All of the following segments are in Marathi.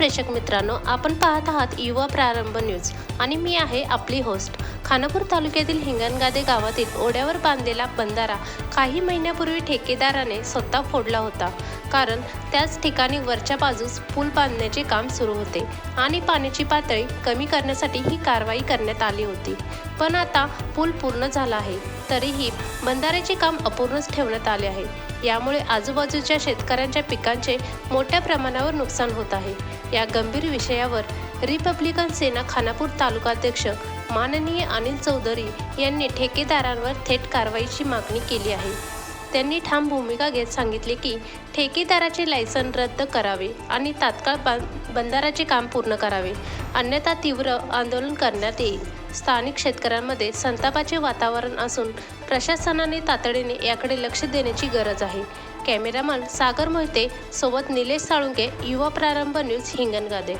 प्रेक्षक मित्रांनो आपण पाहत आहात युवा प्रारंभ न्यूज. आणि मी आहे आपली होस्ट खानापूर तालुक्यातील हिंगणगादे गावातील ओढ्यावर बांधलेला बंधारा काही महिन्यापूर्वी ठेकेदाराने स्वतः फोडला होता. कारण त्याच ठिकाणी वरच्या बाजूस पूल बांधण्याचे काम सुरू होते आणि पाण्याची पातळी कमी करण्यासाठी ही कारवाई करण्यात आली होती. पण आता पूल पूर्ण झाला आहे तरीही बंधाऱ्याचे काम अपूर्णच ठेवण्यात आले आहे. यामुळे आजूबाजूच्या शेतकऱ्यांच्या पिकांचे मोठ्या प्रमाणावर नुकसान होत आहे. या गंभीर विषयावर रिपब्लिकन सेना खानापूर तालुकाध्यक्ष माननीय अनिल चौधरी यांनी ठेकेदारांवर थेट कारवाईची मागणी केली आहे. त्यांनी ठाम भूमिका घेत सांगितले की ठेकेदाराचे लायसन रद्द करावे आणि तात्काळ बां बंधाराचे काम पूर्ण करावे. अन्यथा तीव्र आंदोलन करण्यात येईल. स्थानिक शेतकऱ्यांमध्ये संतापाचे वातावरण असून प्रशासनाने तातडीने याकडे लक्ष देण्याची गरज आहे. कॅमेरामन सागर मोहिते सोबत निलेश साळुंके युवा प्रारंभ न्यूज हिंगणगादे.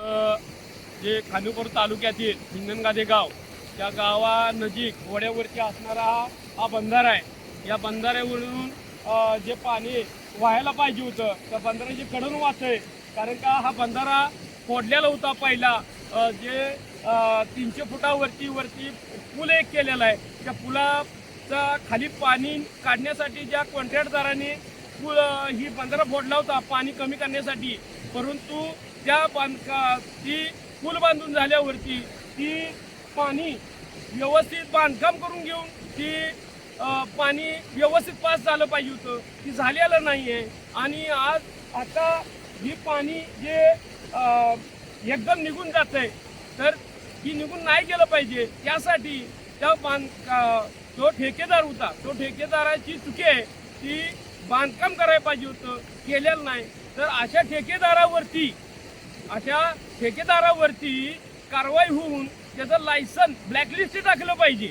जे खानुपूर तालुक्यातील हिंगणगादे गाव त्या गावानजीक वड्यावरती असणारा हा हा बंधारा आहे. या बंधाऱ्यावरून जे पाणी व्हायला पाहिजे होतं त्या बंधाऱ्याची कडून वाचय कारण का हा बंधारा फोडलेला होता पहिला. जे तीनशे फुटावरती वरती पूल एक केलेला आहे. त्या पुलाचा खाली पाणी काढण्यासाठी ज्या कॉन्ट्रॅक्टदारांनी पूल ही बंधारा फोडला होता पाणी कमी करण्यासाठी. परंतु त्या बांधका ती पूल बांधून झाल्यावरती ती पाणी व्यवस्थित बांधकाम करून घेऊन ती पाणी व्यवस्थित पास झालं पाहिजे होतं. ती झालेलं नाही आहे आणि आज आता ही पाणी जे एकदम निघून जात आहे तर ही निघून नाही गेलं पाहिजे. त्यासाठी त्या बांधका जो ठेकेदार होता तो ठेकेदाराची चुकी आहे. ती बांधकाम करायला पाहिजे होतं केलेलं नाही. तर अशा ठेकेदारावरती अशा ठेकेदारावरती कारवाई होऊन त्याचं लायसन ब्लॅकलिस्ट टाकलं पाहिजे.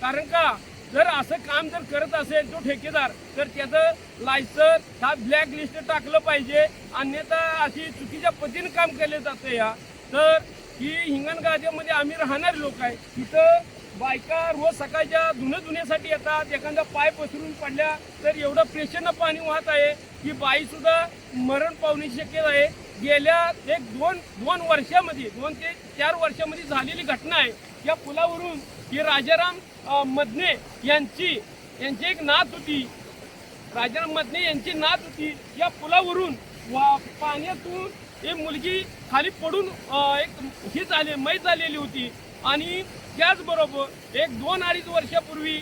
कारण का जर असं काम जर करत असेल तो ठेकेदार तर त्याचं लायसन हा ब्लॅक लिस्ट टाकलं पाहिजे. अन्यथा अशी चुकीच्या पद्धतीने काम केले जातं या. तर ही हिंगणगाजेमध्ये आम्ही राहणारे लोक आहे. तिथं बायका रोज सकाळच्या धुणं धुण्यासाठी येतात. एखादा पाय पसरून पडल्या तर एवढं प्रेशरनं पाणी वाहत आहे की बाई सुद्धा मरण पावण्याची शक्यता आहे. गेल्या एक दोन दोन वर्षामध्ये दोन ते चार वर्षामध्ये झालेली घटना आहे. या पुलावरून ही राजाराम मदने यांची यांची एक नात होती. राजाराम मदने यांची नात होती. या पुलावरून वा पाण्यातून एक मुलगी खाली पडून एक ही झाली मै झालेली होती. आणि त्याचबरोबर एक दोन अडीच वर्षापूर्वी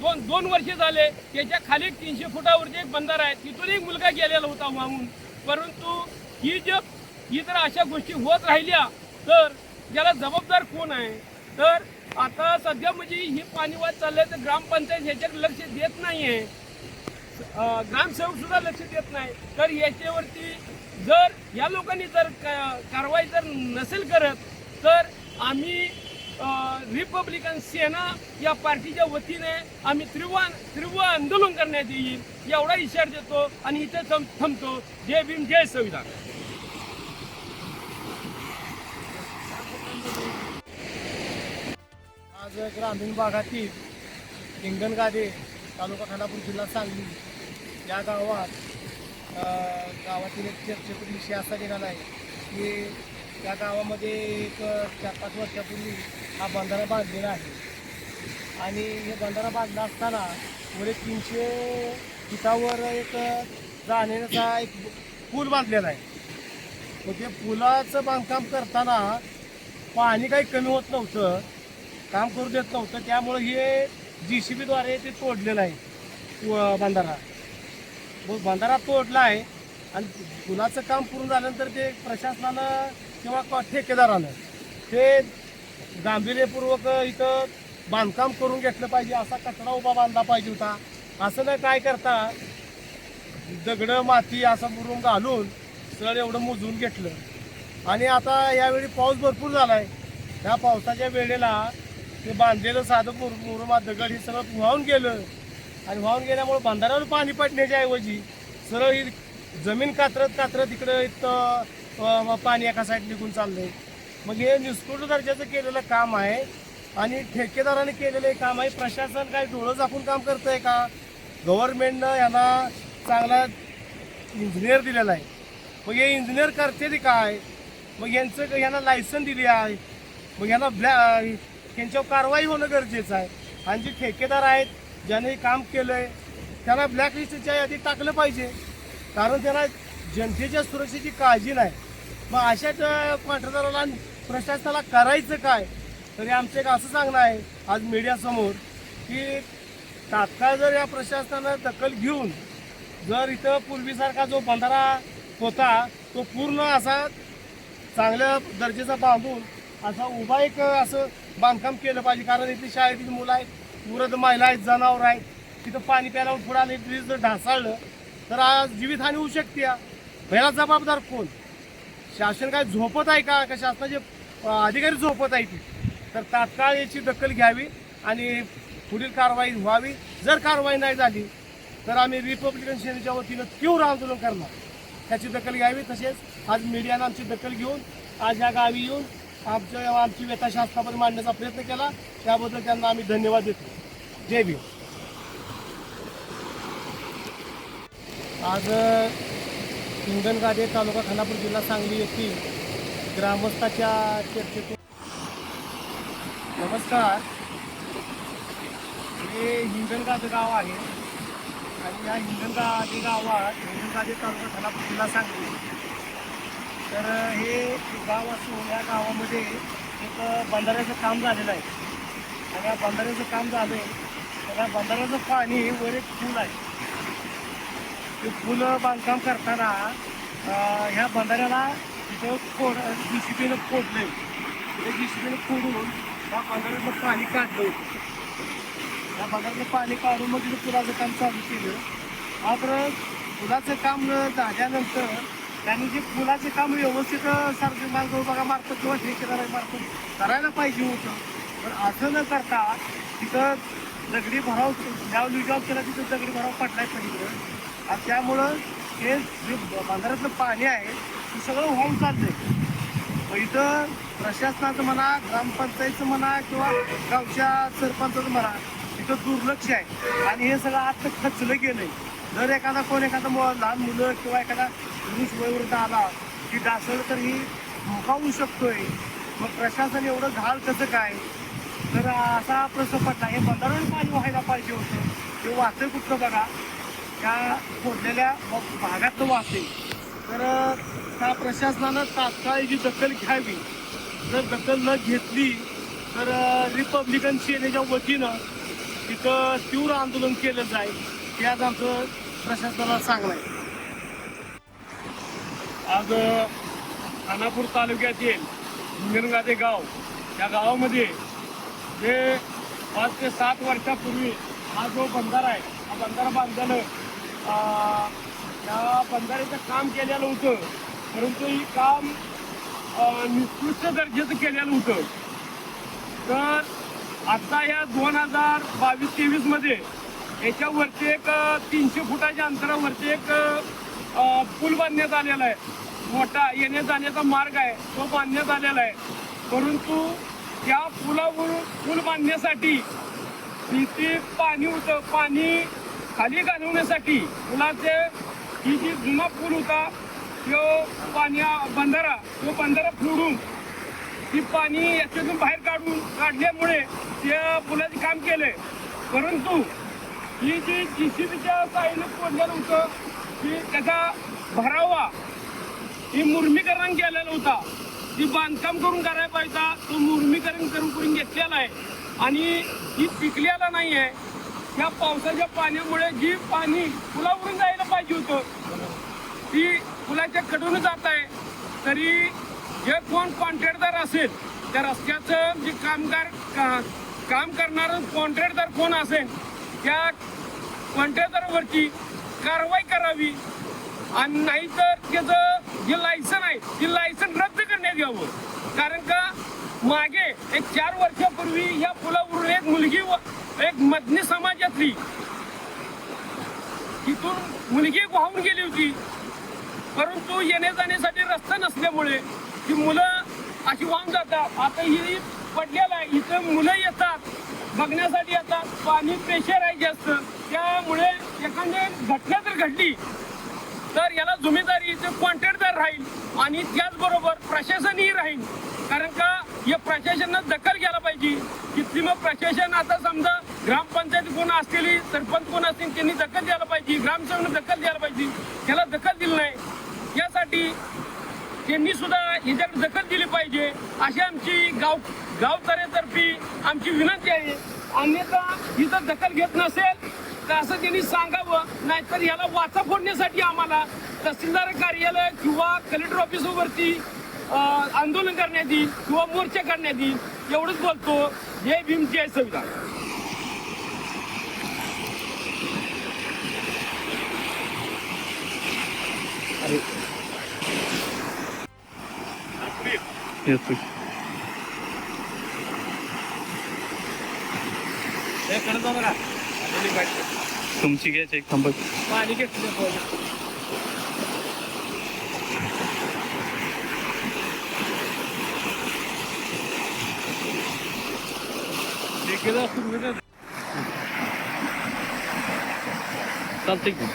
दोन दोन वर्ष झाले त्याच्याखाली तीनशे फुटावरती एक बंधारा आहे. तिथून एक मुलगा गेलेला होता वाहून. परंतु ही जर ही जर अशा गोष्टी होत राहिल्या तर याला जबाबदार कोण आहे? तर आता सध्या म्हणजे ही पाणीवाद चाललंय तर ग्रामपंचायत ह्याच्याकडे लक्ष देत नाही आहे ग्रामसेवक सुद्धा लक्ष देत नाही. तर याच्यावरती जर या लोकांनी जर कारवाई जर नसेल करत तर आम्ही रिपब्लिकन सेना या पार्टीच्या वतीने आम्ही तीव्र तीव्र आंदोलन करण्यात येईल एवढा इशारा देतो आणि इथे थांबतो. जय भीम जय संविधान. आज ग्रामीण भागातील हिंगणगादे तालुका खानापूर जिल्हा सांगली या गावात गावातील एक चर्चेचा विषय असा निघाला आहे की त्या गावामध्ये एक चार पाच वर्षापूर्वी हा बंधारा बांधलेला आहे. आणि हे बंधारा बांधला असताना पुढे तीनशे फुटावर एक जाण्याचा एक पूल बांधलेला आहे. मग ते पुलाचं बांधकाम करताना पाणी काही कमी होत नव्हतं काम करू देत नव्हतं त्यामुळं हे जी सी बीद्वारे ते तोडलेलं आहे बंधारा. मग बंधारा तोडला आहे आणि पुलाचं काम पूर्ण झाल्यानंतर ते प्रशासनानं किंवा ठेकेदारानं ते गांभीर्यपूर्वक इथं बांधकाम करून घेतलं पाहिजे असा कचरा उभा बांधला पाहिजे होता. असं नाही काय करता दगडं माती असं मुरुम घालून सर एवढं मोजून घेतलं. आणि आता यावेळी पाऊस भरपूर झाला आहे त्या पावसाच्या वेळेला ते बांधलेलं साधं मुर मुरुमा दगड हे सगळं वाहून गेलं. आणि वाहून गेल्यामुळे बांधाऱ्यावर पाणी पडण्याच्या ऐवजी सरळ ही जमीन कात्रत कात्रत इकडं इथं पाणी एका साईड निघून चाललं आहे मग हे निष्कृत दर्जाचं केलेलं काम आहे आणि ठेकेदाराने केलेलं हे काम आहे. प्रशासन काय डोळं झाकून काम करतंय का? गव्हर्नमेंटनं यांना चांगला इंजिनियर दिलेला आहे. मग हे इंजिनियर करते ते काय? मग यांचं यांना लायसन दिली आहे. मग यांना ब्लॅ यांच्यावर कारवाई होणं गरजेचं आहे. आणि जे ठेकेदार आहेत ज्याने काम केलं आहे त्यांना ब्लॅकलिस्टच्या यादीत टाकलं पाहिजे. कारण त्यांना जनतेच्या सुरक्षेची काळजी नाही. मग अशाच कॉन्ट्रॅक्टरला प्रशासनाला करायचं काय? तरी आमचं एक असं सांगणं आहे आज मीडियासमोर की तात्काळ जर या प्रशासनानं दखल घेऊन जर इथं पूर्वीसारखा जो बंधारा होता तो पूर्ण असा चांगल्या दर्जेचा बांधून असा उभा एक असं बांधकाम केलं पाहिजे. कारण इथली शाळेतील मुलं आहेत वृद्ध महिला आहेत जनावर आहेत तिथं पाणी प्यायला पुढं आले ब्रिज जर ढासाळलं तर आज जीवितहानी होऊ शकते ह्याला जबाबदार कोण? शासन काय झोपत आहे का? का शासनाचे अधिकारी झोपत आहे ती तर तात्काळ याची दखल घ्यावी आणि पुढील कारवाई व्हावी. जर कारवाई नाही झाली तर आम्ही रिपब्लिकन सेनेच्या वतीनं तीव्र आंदोलन करणार. त्याची दखल घ्यावी. तसेच आज मीडियानं आमची दखल घेऊन आज या गावी येऊन आमच्या आमची व्यथा मांडण्याचा प्रयत्न केला. त्याबद्दल त्यांना आम्ही धन्यवाद देतो. जय भीम. आज हिंगणगाडे तालुका खानापूर जिल्हा सांगली येथील ग्रामस्थाच्या चर्चेतून. नमस्कार. हे हिंगणगाजे गाव आहे. आणि या हिंगणगाजे गावात हिंगणगाजे तालुका खानापूर जिल्हा सांगली. तर हे गाव असून या गावामध्ये एक बंधाऱ्याचं काम झालेलं आहे. आणि या बंधाऱ्याचं काम झालं तर या बंधाऱ्याचं पाणी वर एक पूल आहे. ते पूल बांधकाम करताना ह्या बंधाऱ्याला तिथं फोड जी सी बीनं फोडलं आहे ते जी सी बीनं फोडून त्या बंधाऱ्यातलं पाणी काढलं. होतं त्या बंधाऱ्यातलं पाणी काढून मग तिथं पुलाचं काम चालू केलं. मात्र पुलाचं काम झाल्यानंतर त्यांनी जे पुलाचं काम व्यवस्थित सार्वजनिक मार्ग विभागामार्फत किंवा ठेकेदारामार्फत करायला पाहिजे होतं. पण असं न करता तिथं दगडी भराव ज्या लिगाव केला तिथं दगडी भराव पडलाय पलीकडं. आणि त्यामुळं हे जे बांधारातलं पाणी आहे सगळं होऊन चाललंय मग इथं प्रशासनाचं म्हणा ग्रामपंचायतचं म्हणा किंवा गावच्या सरपंचाचं म्हणा इथं दुर्लक्ष आहे. आणि हे सगळं आता खचलं गेलंय जर एखादा कोण एखादा लहान मुलं किंवा एखादा पुरुष वयोवृद्ध आला की डासळ तर ही मुकावू शकतोय. मग प्रशासन एवढं घाल कसं काय? तर असा प्रश्न पडला. हे बंधारण पाणी व्हायला पाहिजे होतं. ते वाचतंय कुठलं बघा? त्या फोडलेल्या भागातलं वाचते तर त्या प्रशासनानं तात्काळ जी दखल घ्यावी जर दखल न घेतली तर रिपब्लिकन सेनेच्या वतीनं तिथं तीव्र आंदोलन केलं जाईल हे आज आमचं प्रशासनाला सांगणं आहे. आज खानापूर तालुक्यातील हिंगणगादे गाव या गावामध्ये जे पाच ते सात वर्षापूर्वी हा जो बंधारा आहे हा बंधारा बांधल्यानं या बंधाऱ्याचं काम केलेलं होतं. परंतु ही काम निकृष्ट दर्जाचं केलेलं होतं. तर आता या दोन हजार बावीस तेवीसमध्ये याच्यावरती एक तीनशे फुटाच्या अंतरावरती एक पूल बांधण्यात आलेला आहे. मोठा येण्या जाण्याचा मार्ग आहे. तो बांधण्यात आलेला आहे. परंतु त्या पुलावर पूल बांधण्यासाठी किती पाणी होतं. पाणी खाली घालवण्यासाठी पुलाचे ही जी जुना पूल होता यो पाणी बंधारा तो बंधारा फोडून ती पाणी याच्यातून बाहेर काढून काढल्यामुळे त्या पुलाचे काम केले परंतु ही जी जी सी बीच्या साईनं फोडलेलं होतं की त्याचा भरावा ही मुर्मीकरण केलेला होता. ती बांधकाम करून करायला पाहिजे तो मुर्मीकरण करून करून घेतलेला आहे. आणि ही पिकलेला नाही आहे त्या पावसाच्या पाण्यामुळे जी पाणी पुलावरून जायला पाहिजे होतं ती पुलाच्या कडून जात आहे. तरी जे कोण कॉन्ट्रॅक्टदार असेल त्या रस्त्याचं जे कामगार का- काम करणारं कॉन्ट्रॅक्टदार कोण असेल त्या कॉन्ट्रॅक्टदारावरती कारवाई करावी. आणि नाहीतर त्याचं जे लायसन आहे ते लायसन रद्द करण्यात यावं. कारण का मागे एक चार वर्षापूर्वी ह्या पुलावरून एक मुलगी व एक मदनी समाजातली तिथून मुलगी वाहून गेली होती. परंतु येण्या जाण्यासाठी रस्ता नसल्यामुळे ती मुलं अशी वाहून जातात. आता ही पडलेलं आहे. इथं मुलं येतात. बघण्यासाठी येतात. पाणी प्रेशर आहे जास्त. त्यामुळे एखादी घटना जर घडली तर याला जुमेदारी कॉन्ट्रॅक्टदार राहील आणि त्याचबरोबर प्रशासनही राहील. कारण का या प्रशासनानं दखल घ्यायला पाहिजे. तिथली मग प्रशासन आता समजा ग्रामपंचायत कोण असलेली सरपंच कोण असतील त्यांनी दखल द्यायला पाहिजे. ग्रामसेवकनं दखल द्यायला पाहिजे. त्याला दखल दिली नाही. यासाठी त्यांनी सुद्धा याच्याकडे दखल दिली पाहिजे अशी आमची गाव गावकऱ्यातर्फे आमची विनंती आहे. अन्यथा इथं दखल घेत नसेल तर असं त्यांनी सांगावं नाहीतर याला वाचा फोडण्यासाठी आम्हाला तहसीलदार कार्यालय किंवा कलेक्टर ऑफिसवरती आंदोलन करण्यात येईल किंवा मोर्चा करण्यात येईल. एवढंच बोलतो. जय भीम जय संविधान. येतो तुमची घ्यायची एक थांबत पाणी घेतलं चालते की